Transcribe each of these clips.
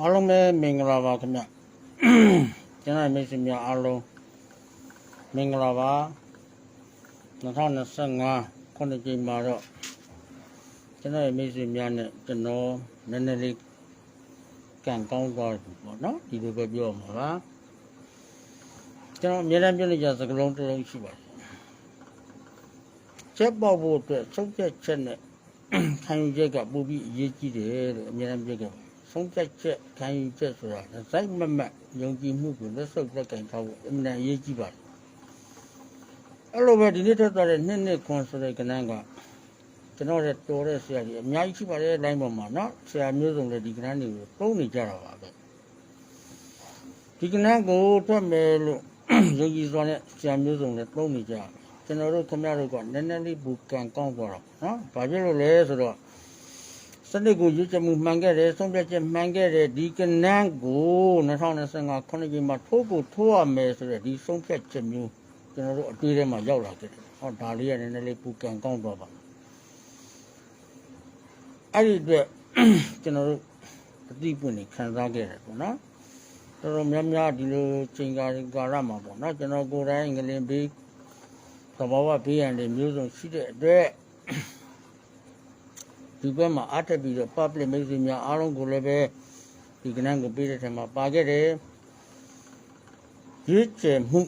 အားလုံးပဲမင်္ဂလာပါခင်ဗျကျွန်တော်မိတ်ဆွေများအားလုံးမင်္ဂလာပါ2025ခုနှစ်ကြိမ်မှာတော့ကျွန်တော်ရဲ့မိတ်ဆွေများနဲ့ကျွန်တော်နည်းနည်းလေးကံကောင်းသွားပြီပေါ့နော်ဒီလိုပဲပြောမှာပါကျွန်တော်အများအားပြောနေကြစကလုံးတစ်လုံးရှိပါတယ်ချက်ပေါက်ဖို့အတွက်ချုပ်ချက်ချက်နဲ့ခံယူချက်ကပို့ပြီးအရေးကြီးတယ်လို့အများအားပြောခဲ့ပါတယ် ဆုံးဖြတ်ချက်ခံယူချက်ဆိုတာစိုက်မမတ်ယုံကြည်မှုကိုလက်ဆုပ်လက်ကင်ထားဖို့အမှန်တန်အရေးကြီးပါတယ်အဲ့လိုပဲဒီနေ့ထွက်သွားတဲ့နှစ်နှစ်ခွန်ဆိုတဲ့ကဏ္ဍကကျွန်တော်ရဲ့တော်တဲ့ဆရာကြီးအများကြီးရှိပါတယ်လိုင်းပေါ်မှာနော်ဆရာမျိုးစုံလည်းဒီကဏ္ဍတွေကိုသုံးနေကြတာပါပဲဒီကဏ္ဍကိုထွက်မယ်လို့ယုံကြည်စွာနဲ့ဆရာမျိုးစုံလည်းသုံးနေကြတယ်ကျွန်တော်တို့ခင်ဗျားတို့ကနည်းနည်းလေးဘူကံကောင်းသွားတော့နော်ဘာဖြစ်လို့လဲဆိုတော့ စနစ်ကိုရွေးချယ်မှုမှန်ခဲ့တယ်ဆုံးဖြတ်ချက်မှန်ခဲ့တယ်ဒီကနန်းကို2025ခုနှစ်ကြီးမှာထိုးကိုထိုးရမယ်ဆိုတဲ့ဒီဆုံးဖြတ်ချက်မျိုးကျွန်တော်တို့အတွေးထဲမှာရောက်လာခဲ့တယ်ဟောဒါလေးကနည်းနည်းလေးပူကံကောင်းသွားပါအဲ့ဒီအတွက်ကျွန်တော်တို့အတိအပွင့်နေခံစားခဲ့တယ်ပေါ့နော်တော်တော်များများဒီလိုချိန်ကာကာရမှာပေါ့နော်ကျွန်တော်ကိုယ်တိုင်ငလင်ဘေးသဘာဝဘေးရန်တွေမျိုးစုံရှိတဲ့အတွက် ဒီဘက်မှာအားထက်ပြီးတော့ public မိတ်ဆွေများအားလုံးကိုလည်းပဲဒီကဏ္ဍကိုပေးတဲ့ထက်မှာပါခဲ့တယ်ရွေးချယ်မှု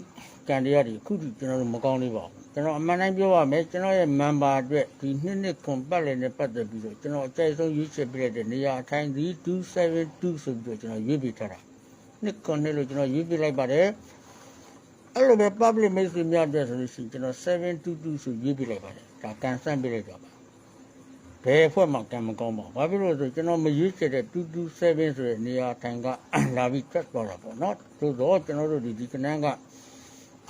ကံတရားတွေအခုထိကျွန်တော်တို့မကောင်းသေးပါဘူးကျွန်တော်အမှန်တိုင်းပြောရမယ်ကျွန်တော်ရဲ့ member အတွက်ဒီနှစ်နှစ်ခွန်ပတ်လည်နဲ့ပတ်သက်ပြီးတော့ကျွန်တော်အကြိုက်ဆုံးရွေးချယ်ပြလိုက်တဲ့နေရာအထိုင်ဒီ272ဆိုပြီးတော့ကျွန်တော်ရွေးပေးထားတာနှစ်ခွန်နှစ်လို့ကျွန်တော်ရွေးပေးလိုက်ပါတယ်အဲ့လိုပဲ public မိတ်ဆွေများအတွက်ဆိုလို့ရှိရင်ကျွန်တော်722ဆိုရွေးပေးလိုက်ပါတယ်ဒါကန်ဆန့်ပေးလိုက်တာပါ ဘယ်အဖွဲ့မှကံမကောင်းပါဘူး။ဘာဖြစ်လို့လဲဆိုကျွန်တော်မရွေးချယ်တဲ့227ဆိုတဲ့နေရာထိုင်ကလာပြီးထွက်သွားတာပေါ့နော်။သို့တော့ကျွန်တော်တို့ဒီဒီကနန်းက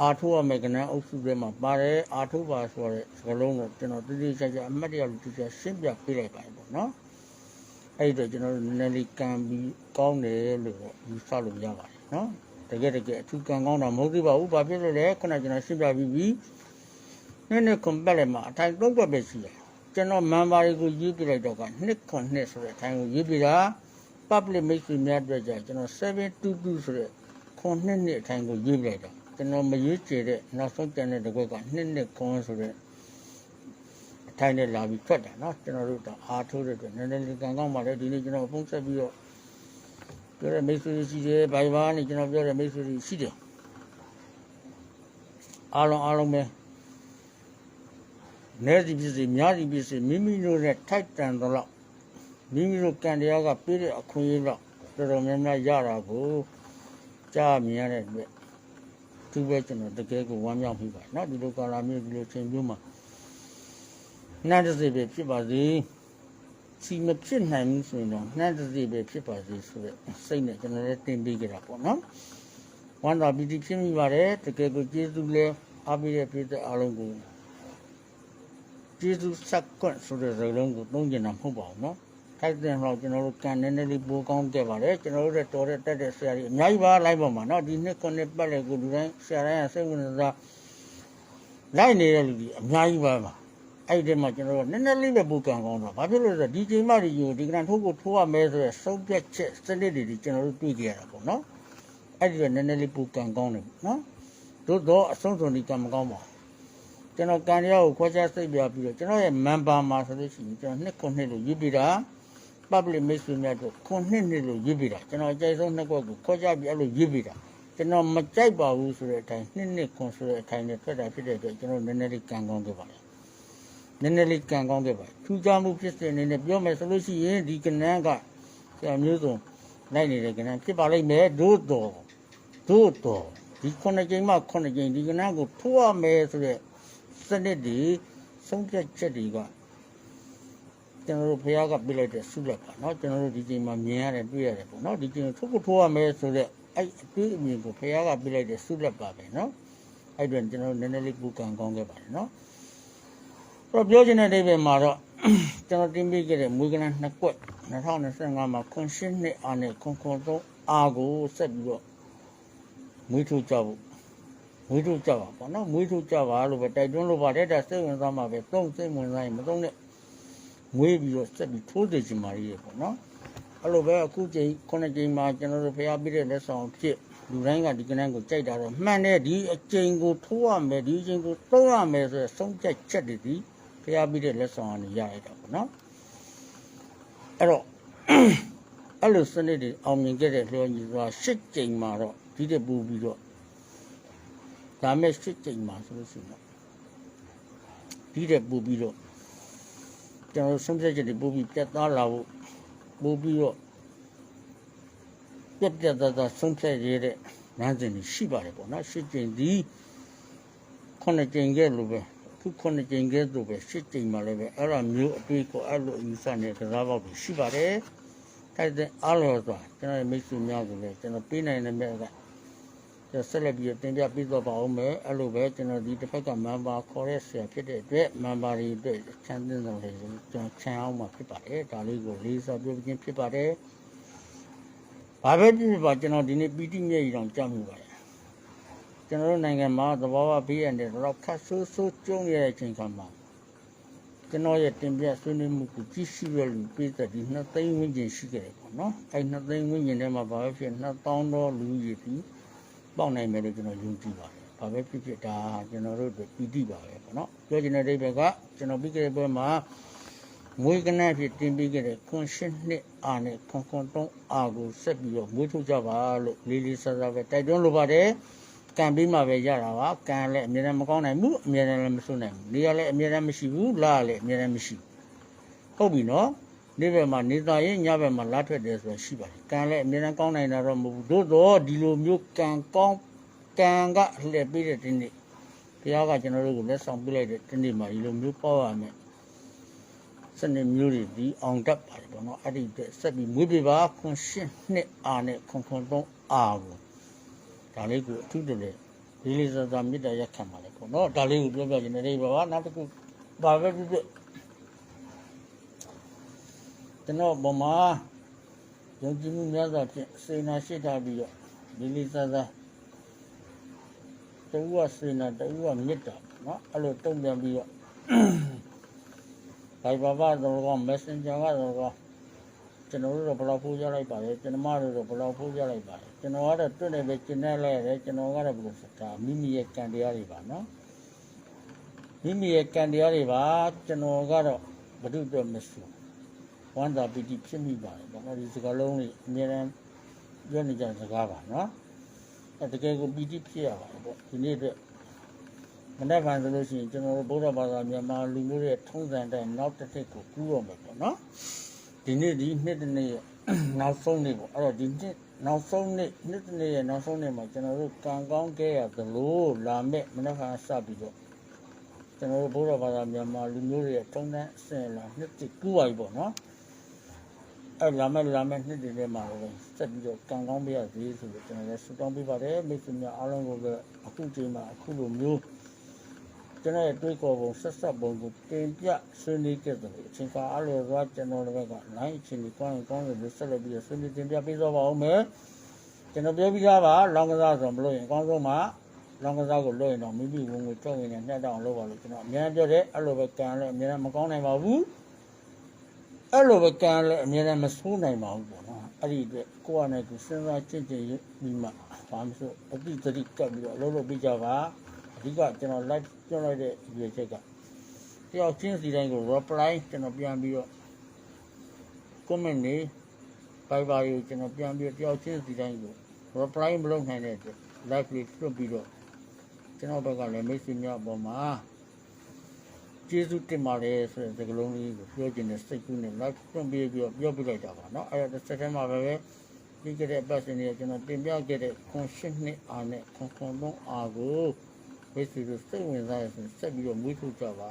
အာထိုးရမယ်ကနန်းအုပ်စုထဲမှာပါတယ်အာထိုးပါဆိုတဲ့စကလုံးကိုကျွန်တော်တိတိကျကျအမှတ်တရလို့တိကျရှင်းပြပေးလိုက်ပါတယ်ပေါ့နော်။အဲ့ဒီတော့ကျွန်တော်တို့နည်းနည်းလေးကံပြီးကောင်းတယ်လို့တော့ယူဆလို့ရပါတယ်နော်။တကယ်တကယ်အထူးကံကောင်းတာမဟုတ်သေးပါဘူး။ဘာဖြစ်လို့လဲခုနကကျွန်တော်ရှင်းပြပြီးပြီ။နည်းနည်းကွန်ပတ်လည်းမှာအထိုင်သုံးပတ်ပဲရှိတယ် ကျွန်တော်မန်ပါတွေကိုရေးပြလိုက်တော့ကနှစ်ခွန်နှစ်ဆိုတဲ့အထိုင်ကိုရေးပြတာ public မိတ်ဆွေများအတွက်ကြာကျွန်တော်722ဆိုတဲ့ခွန်နှစ်နှစ်အထိုင်ကိုရေးပြလိုက်တာကျွန်တော်မရေးချေတဲ့နောက်ဆုံးတန်တဲ့တစ်ခွက်ကနှစ်နှစ်ခွန်ဆိုတဲ့အထိုင်နဲ့လာပြီးထွက်တာเนาะကျွန်တော်တို့တော့အားထိုးတဲ့အတွက်နည်းနည်းလေးကံကောင်းပါလေဒီနေ့ကျွန်တော်ဖုန်းဆက်ပြီးတော့ပြောတဲ့မိတ်ဆွေတွေရှိတယ်ဘိုင်ဘာနဲ့ကျွန်တော်ပြောတဲ့မိတ်ဆွေတွေရှိတယ်အားလုံးအားလုံးပဲ နဲစီဖြစ်စီများစီဖြစ်စီမိမိတို့နဲ့ထိုက်တန်တော့မိမိတို့ကံတရားကပြည့်တဲ့အခွင့်အရေးတော့တော်တော်များများရတာကိုကြားမြင်ရတဲ့အတွက်သူပဲကျွန်တော်တကယ်ကိုဝမ်းမြောက်မိပါเนาะဒီလိုကာလာမျိုးဒီလိုချိန်မျိုးမှာနှမ်းတစ်စိပဲဖြစ်ပါစေစီမဖြစ်နိုင်ဘူးဆိုရင်တော့နှမ်းတစ်စိပဲဖြစ်ပါစေဆိုတဲ့စိတ်နဲ့ကျွန်တော်လည်းတင်ပေးကြတာပေါ့နော်ဝမ်းသာပီတိဖြစ်မိပါတယ်တကယ်ကိုကျေးဇူးလဲအားပေးတဲ့ပြည်သက်အားလုံးကို ကျေးဇူးဆက်ကွန့်ဆိုတဲ့စကားလုံးကိုသုံးကျင်တာမဟုတ်ပါဘူးเนาะထိုက်တဲ့တော့ကျွန်တော်တို့ကန်နေနေလေးပိုကောင်းခဲ့ပါတယ်ကျွန်တော်တို့ရဲ့တော်တဲ့တက်တဲ့ဆရာကြီးအများကြီးပါလိုက်ပါမှာเนาะဒီနှစ်ခုနှစ်ပတ်လေကိုလူတိုင်းဆရာတိုင်းကစိတ်ဝင်စားလိုက်နေတဲ့လူကြီးအများကြီးပါပါအဲ့ဒီမှာကျွန်တော်တို့နည်းနည်းလေးပဲပိုကန်ကောင်းတော့ဘာဖြစ်လို့လဲဆိုတော့ဒီချိန်မှဒီကိုဒီကရန်ထိုးကိုထိုးရမယ်ဆိုတဲ့စုံပြတ်ချက်စနစ်တွေကျွန်တော်တို့တွေ့ကြရတာပေါ့เนาะအဲ့ဒီတော့နည်းနည်းလေးပိုကန်ကောင်းတယ်เนาะသို့တော့အဆုံးစွန်ဒီကံမကောင်းပါဘူး ကျွန်တော်ကန်ရကိုခွဲခြားစိတ်ပြပြီးတော့ကျွန်တော်ရဲ့ member မှာဆိုလို့ရှိရင်ကျွန်တော်နှစ်ခုနှစ်လို့ယူပြီးတာ public မိတ်ဆွေများတို့ခုနှစ်နှစ်လို့ယူပြီးတာကျွန်တော်အကြိုက်ဆုံးနှစ်ခွက်ကိုခွဲခြားပြီးအဲ့လိုယူပြီးတာကျွန်တော်မကြိုက်ပါဘူးဆိုတဲ့အတိုင်းနှစ်နှစ်ခွန်ဆိုတဲ့အတိုင်းနဲ့ထွက်တာဖြစ်တဲ့အတွက်ကျွန်တော်နည်းနည်းလေးကံကောင်းခဲ့ပါတယ်နည်းနည်းလေးကံကောင်းခဲ့ပါတယ်ထူးခြားမှုဖြစ်တဲ့အနေနဲ့ပြောမယ်ဆိုလို့ရှိရင်ဒီကနန်းကဆရာမျိုးစုံလိုက်နေတဲ့ကနန်းဖြစ်ပါလိမ့်မယ်တို့တော်တို့တော်ဒီခုနှစ်ကြိမ်မှခုနှစ်ကြိမ်ဒီကနန်းကိုထိုးရမယ်ဆိုတဲ့ စနစ်တွေဆုံးဖြတ်ချက်တွေကကျွန်တော်တို့ဘုရားကပြလိုက်တဲ့ဆုလက်ပါเนาะကျွန်တော်တို့ဒီချိန်မှာမြင်ရတယ်တွေ့ရတယ်ပေါ့เนาะဒီချိန်ထုပ်ကိုထိုးရမယ်ဆိုတော့အဲ့အတွေ့အမြင်ကိုဘုရားကပြလိုက်တဲ့ဆုလက်ပါပဲเนาะအဲ့အတွက်ကျွန်တော်တို့နည်းနည်းလေးပူကံကောင်းခဲ့ပါတယ်เนาะတော့ပြောချင်တဲ့အိဗယ်မှာတော့ ကျွန်တော်တင်ပြခဲ့တဲ့မွေးကနန်းနှစ်ကွက်2025မှာခွန်ရှင်းနှစ်အားနဲ့ခွန်ခွန်သုံးအားကိုဆက်ပြီးတော့မွေးထုတ်ကြဖို့ မွေးထုတ်ကြပါပေါ့နော်မွေးထုတ်ကြပါလို့ပဲတိုက်တွန်းလို့ပါတယ်ဒါစိတ်ဝင်စားမှာပဲသုံးစိတ်ဝင်စားရင်မသုံးနဲ့မွေးပြီးတော့ဆက်ပြီးထိုးသေးချင်ပါလေပေါ့နော်အဲ့လိုပဲအခုချိန်ခုနှစ်ချိန်မှာကျွန်တော်တို့ဖျားပြတဲ့လက်ဆောင်ဖြစ်လူတိုင်းကဒီကနန်းကိုကြိုက်တာတော့မှန်တယ်ဒီအချိန်ကိုထိုးရမယ်ဒီအချိန်ကိုသုံးရမယ်ဆိုရယ်ဆုံးဖြတ်ချက်တွေဒီဖျားပြတဲ့လက်ဆောင်ကနေရရတာပေါ့နော်အဲ့တော့အဲ့လိုစနစ်တွေအောင်မြင်ခဲ့တဲ့လျော်ညီစွာရှစ်ကြိမ်မှာတော့ဒီတဲ့ပူပြီးတော့ ဒါမဲ့ရှစ်ကြိမ်မှာဆိုလို့ရှိရင်တော့ဒီတဲ့ပူပြီးတော့ကျွန်တော်ဆုံးဖြတ်ချက်တွေပူပြီးပြတ်သားလာဖို့ပူပြီးတော့ပြတ်ပြတ်သားသားဆုံးဖြတ်ရတဲ့လမ်းစဉ်တွေရှိပါတယ်ပေါ့နော်ရှစ်ကြိမ်ဒီခုနှစ်ကြိမ်ကဲလို့ပဲခုခုနှစ်ကြိမ်ကဲလို့ပဲရှစ်ကြိမ်မှာလည်းပဲအဲ့လိုမျိုးအတွေ့ကိုအဲ့လိုအယူဆနဲ့ကစားပေါက်တွေရှိပါတယ်တိုက်တဲ့အားလို့ဆိုတာကျွန်တော်ရဲ့မိတ်ဆွေများကိုလည်းကျွန်တော်ပေးနိုင်တဲ့မြတ်ကကျွန်တော် ဆက်လက်ပြီးတော့တင်ပြပေးတော့ပါအောင်မယ်အဲ့လိုပဲကျွန်တော်ဒီတစ်ဖက်ကမန်ပါခေါ်တဲ့ဆရာဖြစ်တဲ့အတွက်မန်ပါတွေအတွက်ချမ်းသာတယ်လေကျွန်တော်ချမ်းအောင်မှာဖြစ်ပါတယ်ဒါလေးကိုလေးစားပြောပြခြင်းဖြစ်ပါတယ်ဘာပဲဖြစ်ဖြစ်ပါကျွန်တော်ဒီနေ့ပီတိမျက်ရည်တောင်ကြောက်မိပါတယ်ကျွန်တော်တို့နိုင်ငံမှာသဘာဝဘေးရန်တွေတော့ခတ်ဆိုးဆိုးကျုံရတဲ့အချိန်ခါမှာကျွန်တော်ရဲ့တင်ပြဆွေးနွေးမှုကိုကြည့်ရှုရလူပြည့်တဲ့ဒီနှစ်သိန်းဝန်းကျင်ရှိခဲ့တယ်ပေါ့နော်အဲနှစ်သိန်းဝန်းကျင်ထဲမှာဘာပဲဖြစ်နှစ်တောင်းတော့လူကြီးပြီး ပေါက်နိုင်မယ်လို့ကျွန်တော်ယုံကြည်ပါတယ်ဘာပဲဖြစ်ဖြစ်ဒါကျွန်တော်တို့အတွက်ပီတိပါပဲပေါ့နော်ပြောချင်တဲ့အိဗယ်ကကျွန်တော်ပြီးခဲ့တဲ့ဘက်မှာမွေးကနန်းဖြစ်တင်ပြီးခဲ့တဲ့ခွန်ရှင်းနှစ်အာနဲ့ခွန်ခွန်တုံးအာကိုဆက်ပြီးတော့မွေးထုတ်ကြပါလို့လေးလေးစားစားပဲတိုက်တွန်းလိုပါတယ်ကံပြီးမှပဲရတာပါကံလည်းအမြဲတမ်းမကောင်းနိုင်ဘူးအမြဲတမ်းလည်းမစွနိုင်ဘူးနေရလည်းအမြဲတမ်းမရှိဘူးလာလည်းအမြဲတမ်းမရှိဘူးဟုတ်ပြီနော် နေ့ဘက်မှာနေသားရင်ညဘက်မှာလာထွက်တယ်ဆိုတာရှိပါတယ်ကံလည်းအမြဲတမ်းကောင်းနိုင်တာတော့မဟုတ်ဘူးသို့တော့ဒီလိုမျိုးကံကောင်းကံကလှည့်ပေးတဲ့ဒီနေ့ဘုရားကကျွန်တော်တို့ကိုလက်ဆောင်ပေးလိုက်တဲ့ဒီနေ့မှာဒီလိုမျိုးပေါ့ရမယ်စနစ်မျိုးတွေဒီအောင်တတ်ပါတယ်ပေါ့နော်အဲ့ဒီအတွက်ဆက်ပြီးမွေးပြပါခွန်ရှင်းနှစ်အာနဲ့ခွန်ခွန်သုံးအာကိုဒါလေးကိုအထူးတလဲလေးလေးစားစားမေတ္တာရက်ခံပါလေပေါ့နော်ဒါလေးကိုပြောပြခြင်းနဲ့ပါပါနောက်တစ်ခုဘာပဲဖြစ်ဖြစ် ကျွန်တော်ဘမယုံကြည်မှုများစွာဖြင့်စေနာရှိထားပြီးတော့လေးလေးစားစားတူဝစေနာတူဝမေတ္တာနော်အဲ့လိုတုံ့ပြန်ပြီးတော့ဘိုင်ဘာဘာတော့ messenger ကတော့ကျွန်တော်တို့တော့ဘယ်လောက်ဖိုးရလိုက်ပါလဲကျွန်တော်မတို့တော့ဘယ်လောက်ဖိုးရလိုက်ပါလဲကျွန်တော်ကတော့တွတ်နေပဲကျင်းနေလဲတယ်ကျွန်တော်ကတော့ဘယ်လိုစတာမိမိရဲ့ကံတရားတွေပါနော်မိမိရဲ့ကံတရားတွေပါကျွန်တော်ကတော့ဘုဒ္ဓအတွက်မဆူ ဝန္တာပီတိဖြစ်မိပါတယ်ဘာလို့ဒီစကားလုံးတွေအများအားပြောနေကြစကားပါနော်အဲတကယ်ကိုပီတိဖြစ်ရပါတယ်ပေါ့ဒီနေ့အတွက်မနေ့ကဆိုလို့ရှိရင်ကျွန်တော်တို့ဗုဒ္ဓဘာသာမြန်မာလူမျိုးရဲ့ထုံးစံတိုင်းနောက်တစ်ထစ်ကိုကူးရမယ်ပေါ့နော်ဒီနေ့ဒီနှစ်တစ်နေ့ရဲ့နောက်ဆုံးနေ့ပေါ့အဲ့တော့ဒီနှစ်နောက်ဆုံးနေ့နှစ်တစ်နေ့ရဲ့နောက်ဆုံးနေ့မှာကျွန်တော်တို့ကံကောင်းခဲ့ရသလိုလာမဲ့မနက်ဖြန်စပြီးတော့ကျွန်တော်တို့ဘုရားဘာသာမြန်မာလူမျိုးတွေရဲ့ထုံးတမ်းအစဉ်အလာနှစ်တစ်ကူပါပြီပေါ့နော် အဲ့လာမဲ့လာမဲ့နှစ်တွေထဲမှာလည်းဆက်ပြီးတော့ကံကောင်းပေးရစေဆိုလို့ကျွန်တော်လည်းဆုတောင်းပေးပါတယ်မိတ်ဆွေများအားလုံးကိုလည်းအခုချိန်မှာအခုလိုမျိုးကျွန်တော်ရဲ့တွေးခေါ်ပုံဆက်ဆက်ပုံကိုတင်ပြဆွေးနွေးခဲ့တယ်အချိန်ကာအားလို့ကကျွန်တော်တို့က line အချိန်ကြီးကောင်းရင်ကောင်းတယ်လို့ဆက်လက်ပြီးဆွေးနွေးတင်ပြပေးသွားပါဦးမယ်ကျွန်တော်ပြောပြသားပါလောင်းကစားဆိုမလို့ရင်အကောင်းဆုံးမှာလောင်းကစားကိုလွှဲရင်တော့မိမိဝင်ကိုကြောက်ရင်လည်းညှက်တောင်လုပ်ပါလို့ကျွန်တော်အများပြောတယ်အဲ့လိုပဲကံလည်းအများမကောင်းနိုင်ပါဘူး အဲ့လိုပဲကံလည်းအများနဲ့မဆိုးနိုင်ပါဘူးပေါ့နော်အဲ့ဒီအတွက်ကိုယ့်အနေနဲ့စဉ်းစားကြည့်ကြည့်ပြီးမှဘာမှမဆိုအတိတ်တိကပ်ပြီးတော့လုပ်လို့ပြကြပါအဓိကကျွန်တော် live ပြောလိုက်တဲ့ရွေချက်ကတယောက်ချင်းစီတိုင်းကို reply ကျွန်တော်ပြန်ပြီးတော့ comment နေ Viber ကိုကျွန်တော်ပြန်ပြီးတော့တယောက်ချင်းစီတိုင်းကို reply မလုပ်နိုင်တဲ့အတွက် live လေးလွှတ်ပြီးတော့ကျွန်တော်ဘက်ကလည်းမိတ်ဆွေများအပေါ်မှာ ကျေးဇူးတင်ပါတယ်ဆိုတဲ့စကားလုံးလေးကိုပြောချင်တဲ့စိတ်ကူးနဲ့ live လွှင့်ပြီးပြီးတော့ပြောပြလိုက်တာပါเนาะအဲ့ဒါတစ်ဆက်တည်းမှာပဲပဲပြီးခဲ့တဲ့ပတ်စင်တွေကျွန်တော်တင်ပြခဲ့တဲ့ခွန်ရှင်းနှစ်အားနဲ့ခွန်ခွန်သုံးအားကို မိတ်ဆွေတို့စိတ်ဝင်စားရဆိုဆက်ပြီးတော့မွေးထုတ်ကြပါ